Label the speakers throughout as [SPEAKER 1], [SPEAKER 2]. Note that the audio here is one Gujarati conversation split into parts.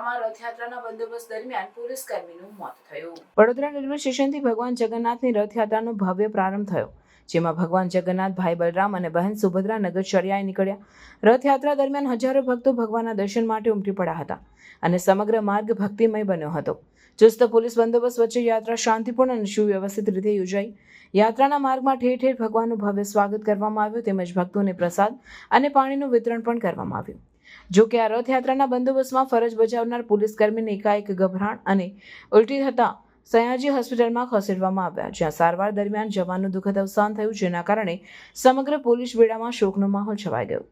[SPEAKER 1] રથયાત્રાના બંદોબસ્ત દરમિયાન પોલીસ કર્મીનું મોત થયું. વડોદરા રેલવે સ્ટેશનથી ભગવાન જગન્નાથની રથયાત્રાનો ભવ્ય પ્રારંભ થયો. જેમાં ભગવાન જગન્નાથ, ભાઈ બલરામ અને બહેન સુભદ્રા નગર ચર્યાએ નીકળ્યા. રથયાત્રા દરમિયાન હજારો ભક્તો ભગવાનના દર્શન માટે ઉમટી પડ્યા હતા અને સમગ્ર માર્ગ ભક્તિમય બન્યો હતો. ચુસ્ત પોલીસ બંદોબસ્ત વચ્ચે યાત્રા શાંતિપૂર્ણ અને સુવ્યવસ્થિત રીતે યોજાઈ. યાત્રાના માર્ગમાં ઠેર ઠેર ભગવાનનું ભવ્ય સ્વાગત કરવામાં આવ્યું તેમજ ભક્તોને પ્રસાદ અને પાણીનું વિતરણ પણ કરવામાં આવ્યું. જો કે આ રથયાત્રાના બંદોબસ્તમાં ફરજ બજાવનાર પોલીસ કર્મીને એકાએક ગભરાણ અને ઉલટી થતાં સયાજી હોસ્પિટલમાં ખસેડવામાં આવ્યા. જ્યાં સારવાર દરમિયાન જવાનનું દુઃખદ અવસાન થયું, જેના કારણે સમગ્ર પોલીસ બેડામાં શોકનો માહોલ છવાઈ ગયો.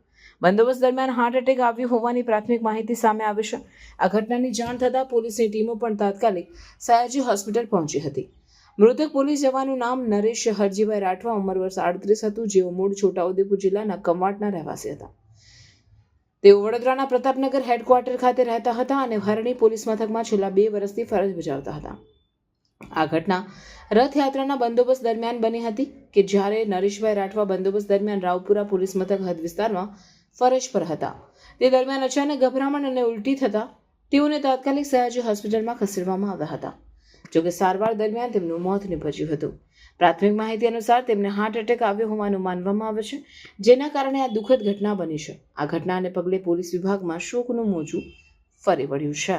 [SPEAKER 1] બંદોબસ્ત દરમિયાન હાર્ટ એટેક આવ્યું હોવાની પ્રાથમિક માહિતી સામે આવી છે. આ ઘટનાની જાણ થતાં પોલીસની ટીમો પણ તાત્કાલિક સયાજી હોસ્પિટલ પહોંચી હતી. મૃતક પોલીસ જવાનું નામ નરેશ હરજીભાઈ રાઠવા ઉંમર વર્ષ આડત્રીસ હતું, જેઓ મૂળ છોટાઉદેપુર જિલ્લાના કમાટના રહેવાસી હતા. તેઓ વડોદરાના પ્રતાપનગર હેડક્વાર્ટર ખાતે રહેતા હતા અને હરણી પોલીસ મથકમાં છેલ્લા બે વર્ષથી ફરજ બજાવતા હતા. આ ઘટના રથયાત્રાના બંદોબસ્ત દરમિયાન બની હતી કે જ્યારે નરેશભાઈ રાઠવા બંદોબસ્ત દરમિયાન રાવપુરા પોલીસ મથક હદ વિસ્તારમાં ફરજ પર હતા. તે દરમિયાન અચાનક ગભરામણ અને ઉલટી થતા તેઓને તાત્કાલિક સયાજી હોસ્પિટલમાં ખસેડવામાં આવ્યા હતા. જોકે સારવાર દરમિયાન તેમનું મોત નીપજ્યું હતું. પ્રાથમિક માહિતી અનુસાર તેમને હાર્ટ એટેક આવ્યો હોવાનું માનવામાં આવે છે, જેના કારણે આ દુઃખદ ઘટના બની છે. આ ઘટનાને પગલે પોલીસ વિભાગમાં શોકનું મોજું ફરી વળ્યું છે.